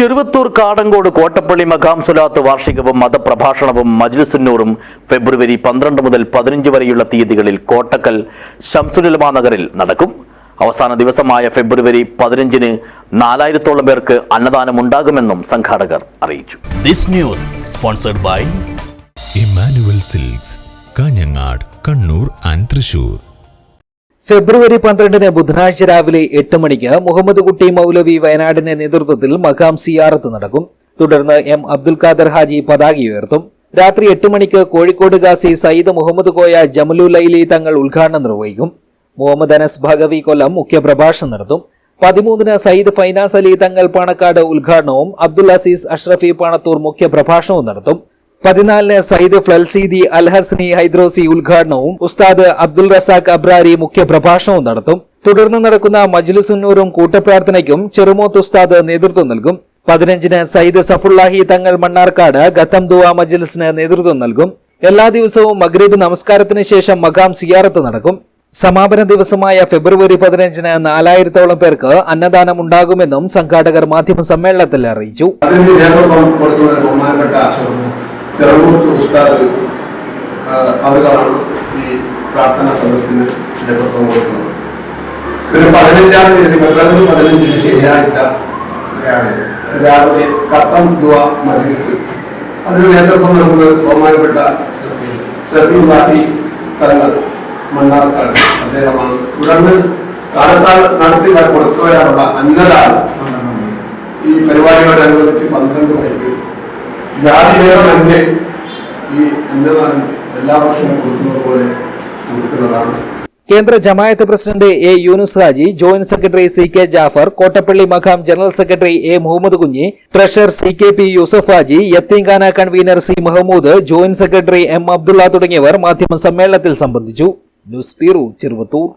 ചെറുവത്തൂർ കാടങ്കോട് കോട്ടപ്പള്ളി മഖാം സുലാത്ത് വാർഷികവും മതപ്രഭാഷണവും മജ്ലിസുന്നൂറും ഫെബ്രുവരി പന്ത്രണ്ട് മുതൽ പതിനഞ്ച് വരെയുള്ള തീയതികളിൽ കോട്ടക്കൽ ഷംസുലുലമ നഗറിൽ നടക്കും. അവസാന ദിവസമായ ഫെബ്രുവരി പതിനഞ്ചിന് നാലായിരത്തോളം പേർക്ക് അന്നദാനം ഉണ്ടാകുമെന്നും സംഘാടകർ അറിയിച്ചു. This news sponsored by Emmanuel Silks Kanhangad Kannur and Thrissur February പന്ത്രണ്ടിന് ബുധനാഴ്ച രാവിലെ എട്ട് മണിക്ക് മുഹമ്മദ് കുട്ടി മൗലവി വയനാടിന്റെ നേതൃത്വത്തിൽ മഖാം സിയാറത്ത് നടക്കും. തുടർന്ന് എം അബ്ദുൽ ഖാദർ ഹാജി പതാക ഉയർത്തും. രാത്രി എട്ട് മണിക്ക് കോഴിക്കോട് ഗാസി സയ്യിദ് മുഹമ്മദ് കോയ ജമലു ലൈലി തങ്ങൾ ഉദ്ഘാടനം നിർവഹിക്കും. മുഹമ്മദ് അനസ് ഭഗവി കൊല്ലം മുഖ്യപ്രഭാഷണം നടത്തും. പതിമൂന്നിന് സയ്യിദ് ഫൈനാസ് അലി തങ്ങൾ പാണക്കാട് ഉദ്ഘാടനവും അബ്ദുൽ അസീസ് അഷ്റഫി പാണത്തൂർ മുഖ്യപ്രഭാഷണവും നടത്തും. പതിനാലിന് സയ്യിദ് ഫ്ലൽസീദി അൽഹസ്നി ഹൈദ്രോസി ഉദ്ഘാടനവും ഉസ്താദ് അബ്ദുൽ റസാഖ് അബ്രാരി മുഖ്യപ്രഭാഷണവും നടത്തും. തുടർന്ന് നടക്കുന്ന മജ്ലിസുന്നൂറും കൂട്ടപ്രാർത്ഥനയ്ക്കും ചെറുമോത്ത് ഉസ്താദ് നേതൃത്വം നൽകും. പതിനഞ്ചിന് സയ്യിദ് സഫുല്ലാഹി തങ്ങൾ മണ്ണാർക്കാട് ഗത്തം ദുവ മജ്ലിസിന് നേതൃത്വം നൽകും. എല്ലാ ദിവസവും മഗ്രീബ് നമസ്കാരത്തിന് ശേഷം മകാം സിയാറത്ത് നടക്കും. സമാപന ദിവസമായ ഫെബ്രുവരി പതിനഞ്ചിന് നാലായിരത്തോളം പേർക്ക് അന്നദാനം ഉണ്ടാകുമെന്നും സംഘാടകർ മാധ്യമ സമ്മേളനത്തിൽ അറിയിച്ചു. കൊടുക്കുന്നത് ഉസ്താദ് അവരാണ് ഈ പ്രാർത്ഥന സദസ്സിന് നേതൃത്വം കൊടുക്കുന്നത്. പിന്നെ പതിനഞ്ചാം തീയതി ഫെബ്രുവരി പതിനഞ്ചിന് ശനിയാഴ്ച രാവിലെ കത്തം ദുവ മജ്ലിസ് അതിന് നേതൃത്വം നൽകുന്നത് ബഹുമാനപ്പെട്ട സഫീബാഹി തങ്ങൾ മണ്ണാർക്കാട് അദ്ദേഹമാണ്. തുടർന്ന് കാലത്താൽ നടത്തി കൊടുത്തവരാണുള്ള അന്നദാനം. ഈ പരിപാടിയോടനുബന്ധിച്ച് പന്ത്രണ്ട് മണിക്ക് ജാതിഭേദമന്യേ ഈ അന്നദാനം എല്ലാ വർഷവും കൊടുക്കുന്നത് പോലെ കൊടുക്കുന്നതാണ്. കേന്ദ്ര Jamaat president A Yunus Haji joint secretary C K Jafar Kottappally മഖാം general secretary A Muhammad Kunhi treasurer C K P Yusuf Haji Yatheemkhana convener C Mahmood joint secretary M Abdulla തുടങ്ങിയവർ മാധ്യമ സമ്മേളനത്തിൽ സംബന്ധിച്ചു. News bureau Cheruvathur.